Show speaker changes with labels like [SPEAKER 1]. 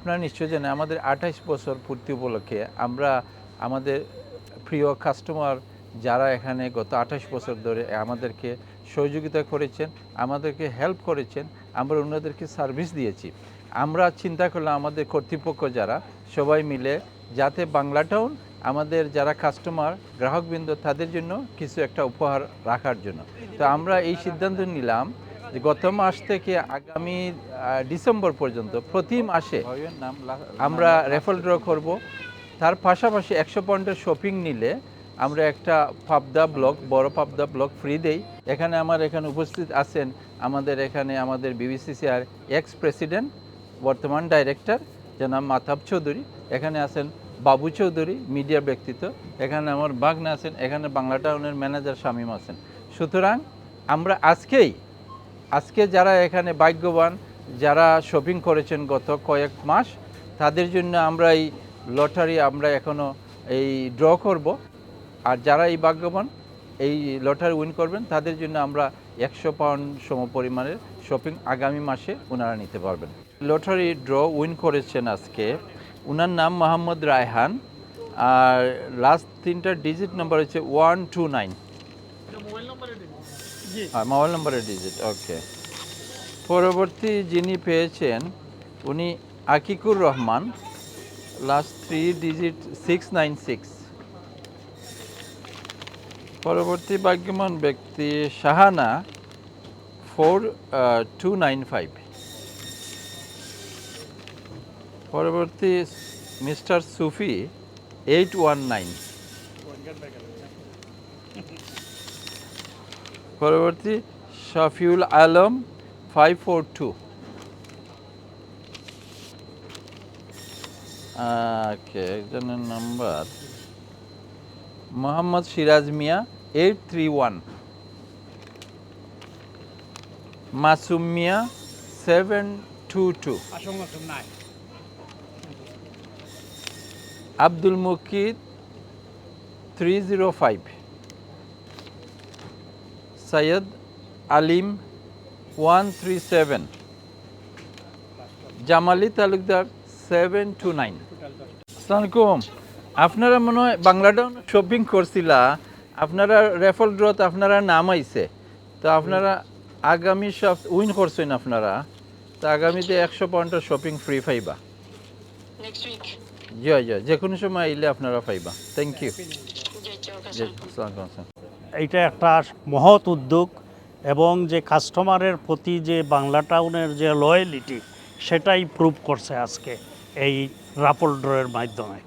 [SPEAKER 1] আপনারা নিশ্চয়ই জানেন, আমাদের আঠাইশ বছর পূর্তি উপলক্ষে আমরা আমাদের প্রিয় কাস্টমার যারা এখানে গত আঠাশ বছর ধরে আমাদেরকে সহযোগিতা করেছেন, আমাদেরকে হেল্প করেছেন, আমরা ওনাদেরকে সার্ভিস দিয়েছি। আমরা চিন্তা করলাম, আমাদের কর্তৃপক্ষ যারা, সবাই মিলে যাতে বাংলা টাউন আমাদের যারা কাস্টমার গ্রাহকবৃন্দ, তাদের জন্য কিছু একটা উপহার রাখার জন্য। তো আমরা এই সিদ্ধান্ত নিলাম যে গত মাস থেকে আগামী ডিসেম্বর পর্যন্ত প্রতি মাসে আমরা রেফাল ড্র করব। তার পাশাপাশি একশো পয়েন্টের শপিং নিলে আমরা একটা পাবদা ব্লক, বড় পাবদা ব্লক ফ্রি দেই। এখানে আমার এখানে উপস্থিত আছেন আমাদের এখানে আমাদের বিবিসিসিআর এক্স প্রেসিডেন্ট বর্তমান ডাইরেক্টর জনাব মাতাব চৌধুরী। এখানে আছেন বাবু চৌধুরী মিডিয়া ব্যক্তিত্ব। এখানে আমার বাগনা আছেন, এখানে বাংলা টাউনের ম্যানেজার শামীম আছেন। সুতরাং আমরা আজকেই আজকে যারা এখানে ভাগ্যবান, যারা শপিং করেছেন গত কয়েক মাস, তাদের জন্য আমরা এই লটারি আমরা এখনও এই ড্র করব। আর যারা এই ভাগ্যবান, এই লটারি উইন করবেন, তাদের জন্য আমরা একশো পাউন্ড সম পরিমাণের শপিং আগামী মাসে ওনারা নিতে পারবেন। লটারি ড্র উইন করেছেন আজকে। ওনার নাম মোহাম্মদ রায়হান। আর লাস্ট তিনটা ডিজিট নাম্বার হচ্ছে ওয়ান টু নাইন হ্যাঁ মোবাইল নম্বরের ডিজিট ওকে পরবর্তী যিনি পেয়েছেন উনি Akikur Rahman last three digit six nine six পরবর্তী ভাগ্যবান ব্যক্তি Shahana four two nine five পরবর্তী mister Sufi eight one nine পরবর্তী Shafiul Alam five four two okay একজনের number Mohammad Siraj Mia eight three one Masum Mia seven two two Abdul Mukid three zero five Syed Alim one three seven Jamali Talukdar seven two nine আসসালামাইকুম আপনারা মনে হয় বাংলাটা shopping করছিলা আপনারা raffle ড্রত আপনারা নাম আইছে তো আপনারা আগামী সব উইন করছেন আপনারা তো আগামীতে একশো পয়েন্টের শপিং ফ্রি পাইবা. জয় জয় যে কোনো সময় আইলে আপনারা পাইবা থ্যাংক ইউ
[SPEAKER 2] Jai Chowka.
[SPEAKER 3] এইটা একটা মহৎ উদ্যোগ এবং যে কাস্টমারের প্রতি যে বাংলা টাউনের যে লয়ালিটি সেটাই প্রুভ করছে আজকে এই রাপল ড্রয়ের মাধ্যমে।